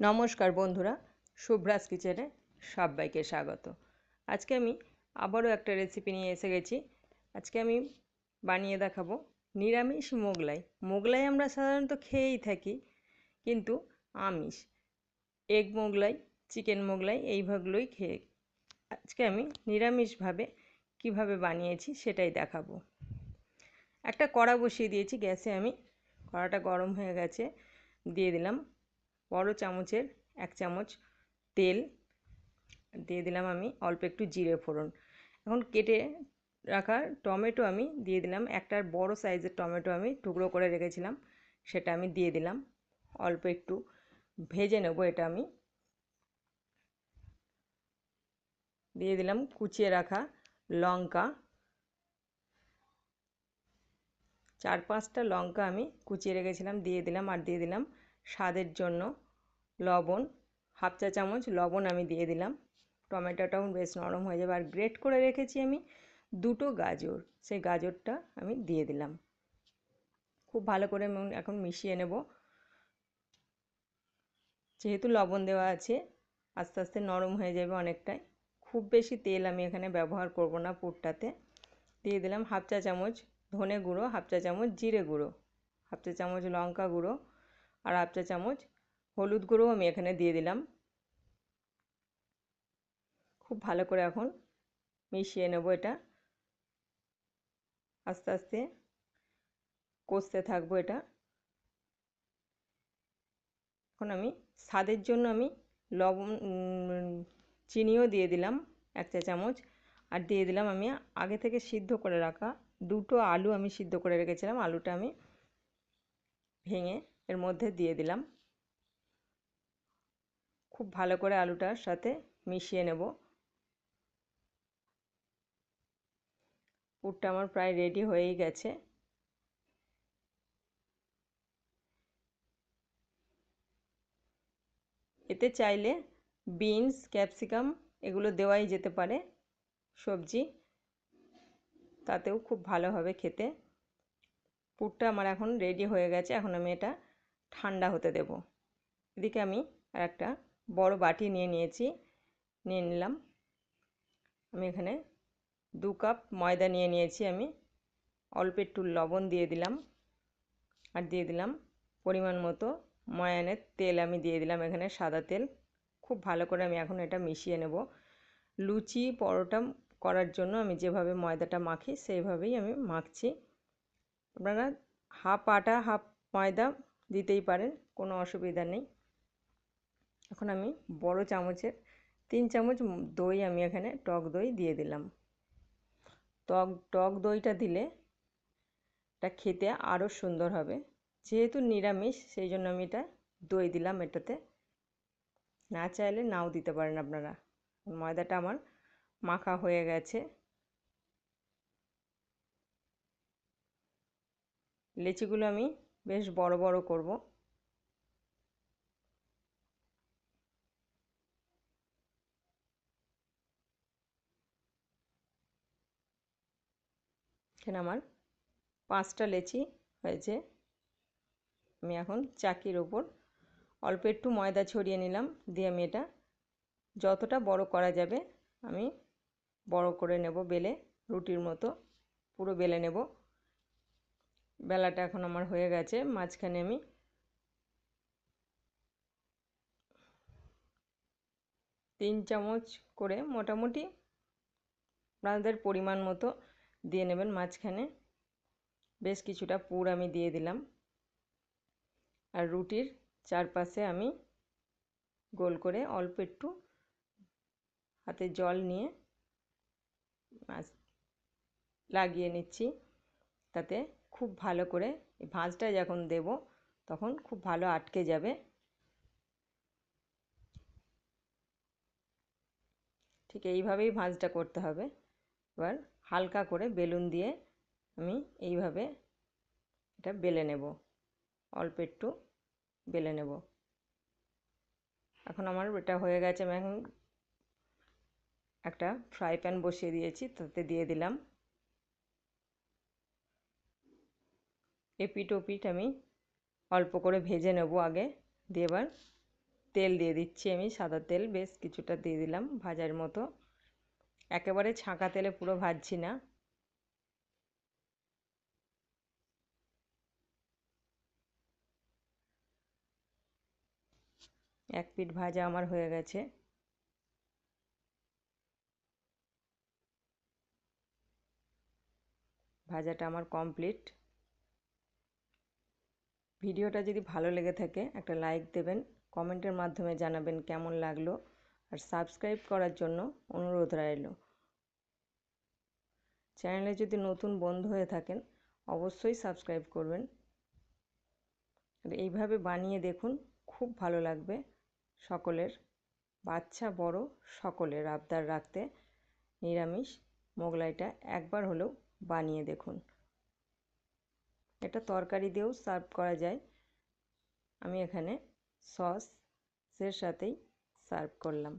নমস্কার বন্ধুরা শুভ্রাস কিচেনে সবাইকে স্বাগত। আজকে আমি আবারও একটা রেসিপি নিয়ে এসে গেছি। আজকে আমি বানিয়ে দেখাবো নিরামিষ মোগলাই। মোগলাই আমরা সাধারণত খেয়েই থাকি, কিন্তু আমিষ এগ মোগলাই চিকেন মোগলাই এইভাবেই খেয়ে আজকে আমি নিরামিষভাবে কীভাবে বানিয়েছি সেটাই দেখাবো। একটা কড়া বসিয়ে দিয়েছি, গ্যাসে আমি কড়াটা গরম হয়ে গেছে, দিয়ে দিলাম বড় চামচের এক চামচ তেল দিয়ে দিলাম আমি অল্প একটু জিরে ফোড়ন। এখন কেটে রাখা টমেটো আমি দিয়ে দিলাম। একটা বড় সাইজের টমেটো আমি টুকরো করে রেখেছিলাম, সেটা আমি দিয়ে দিলাম। অল্প একটু ভেজে নেব এটা আমি। দিয়ে দিলাম কুচিয়ে রাখা লঙ্কা। চার পাঁচটা লঙ্কা আমি কুচিয়ে রেখেছিলাম, দিয়ে দিলাম আর দিয়ে দিলাম স্বাদের জন্য লবণ, হাফ চা চামচ লবণ আমি দিয়ে দিলাম। টমেটোটাও বেশ নরম হয়ে যাবে। আর গ্রেট করে রেখেছি আমি দুটো গাজর। সেই গাজরটা আমি দিয়ে দিলাম। খুব ভালো করে এখন মিশিয়ে নেব। যেহেতু লবণ দেওয়া আছে, আস্তে আস্তে নরম হয়ে যাবে অনেকটাই। খুব বেশি তেল আমি এখানে ব্যবহার করব না পুরটাতে। দিয়ে দিলাম হাফ চা চামচ ধনে গুঁড়ো, হাফ চা চামচ জিরে গুঁড়ো, হাফ চা চামচ লঙ্কা গুঁড়ো, আর হাফ চা চামচ হলুদ গুঁড়ো আমি এখানে দিয়ে দিলাম। খুব ভালো করে এখন মিশিয়ে নেব এটা। আস্তে আস্তে কষতে থাকব এটা। এখন আমি স্বাদের জন্য আমি লবণ চিনিও দিয়ে দিলাম এক চা চামচ। আর দিয়ে দিলাম আমি আগে থেকে সিদ্ধ করে রাখা দুটো আলু আমি সিদ্ধ করে রেখেছিলাম। আলুটা আমি ভেঙে এর মধ্যে দিয়ে দিলাম। খুব ভালো করে আলুটার সাথে মিশিয়ে নেব। পুরটা আমার প্রায় রেডি হয়েই গেছে। এতে চাইলে বিনস, ক্যাপসিকাম এগুলো দেওয়াই যেতে পারে সবজি। তাতেও খুব ভালো হবে খেতে। পুরটা আমার এখন রেডি হয়ে গেছে। এখন আমি এটা ঠান্ডা হতে দেব। এদিকে আমি আর একটা বড় বাটি নিয়ে নিয়েছি, নিয়ে নিলাম। আমি এখানে দু কাপ ময়দা নিয়ে নিয়েছি আমি। অল্প একটু লবণ দিয়ে দিলাম আর দিয়ে দিলাম পরিমাণ মতো ময়ানের তেল আমি দিয়ে দিলাম এখানে সাদা তেল। খুব ভালো করে আমি এখন এটা মিশিয়ে নেব। লুচি, পরোটা করার জন্য আমি যেভাবে ময়দাটা মাখি সেইভাবেই আমি মাখছি। আপনারা হাফ আটা, হাফ ময়দা দিতেই পারেন, কোনো অসুবিধা নেই। এখন আমি বড় চামচের তিন চামচ দই আমি এখানে টক দই দিয়ে দিলাম। টক টক দইটা দিলে এটা খেতে আরও সুন্দর হবে। যেহেতু নিরামিষ, সেই জন্য আমি এটা দই দিলাম এটাতে। না চাইলে নাও দিতে পারেন আপনারা। ময়দাটা আমার মাখা হয়ে গেছে। লেচিগুলো আমি বেশ বড় বড় করব। এখানে আমার পাঁচটা লেচি হয়েছে। আমি এখন চাকির ওপর অল্প একটু ময়দা ছড়িয়ে নিলাম, দিয়ে আমি এটা যতটা বড় করা যাবে আমি বড় করে নেব বেলে, রুটির মতো পুরো বেলে নেব। বেলাটা এখন আমার হয়ে গেছে, মাঝখানে আমি তিন চামচ করে মোটামুটি আপনাদের পরিমাণ মতো দিয়ে নেবেন মাঝখানে। বেশ কিছুটা পুর আমি দিয়ে দিলাম। আর রুটির চারপাশে আমি গোল করে অল্প একটু হাতে জল নিয়ে লাগিয়ে নিচ্ছি। তাতে খুব ভালো করে ভাঁজটা যখন দেব, তখন খুব ভালো আটকে যাবে। ঠিক এইভাবেই ভাঁজটা করতে হবে। এবার হালকা করে বেলুন দিয়ে আমি এইভাবে এটা বেলে নেব। অল্প একটু বেলে নেব। এখন আমার এটা হয়ে গেছে, আমি এখন একটা ফ্রাই প্যান বসিয়ে দিয়েছি, তাতে দিয়ে দিলাম। এপিট ওপিট আমি অল্প করে ভেজে নেব আগে। দিয়ে এবার তেল দিয়ে দিচ্ছি আমি, সাদা তেল, বেশ কিছুটা দিয়ে দিলাম ভাজার মতো। একেবারে ছাঁকা তেলে পুরো ভাজছি না। এক পিঠ ভাজা আমার হয়ে গেছে। ভাজাটা আমার কমপ্লিট। ভিডিওটা যদি ভালো লেগে থাকে একটা লাইক দেবেন, কমেন্টের মাধ্যমে জানাবেন কেমন লাগল। আর সাবস্ক্রাইব করার জন্য অনুরোধ রইল। চ্যানেলে যদি নতুন বন্ধু হয়ে থাকেন, অবশ্যই সাবস্ক্রাইব করবেন। আর এইভাবে বানিয়ে দেখুন, খুব ভালো লাগবে সকলের, বাচ্চা, বড় সকলের আবদার রাখতে। নিরামিষ মোগলাইটা একবার হলেও বানিয়ে দেখুন। এটা তরকারি দিয়েও সার্ভ করা যায়। আমি এখানে সসের সাথেই সার্ভ করলাম।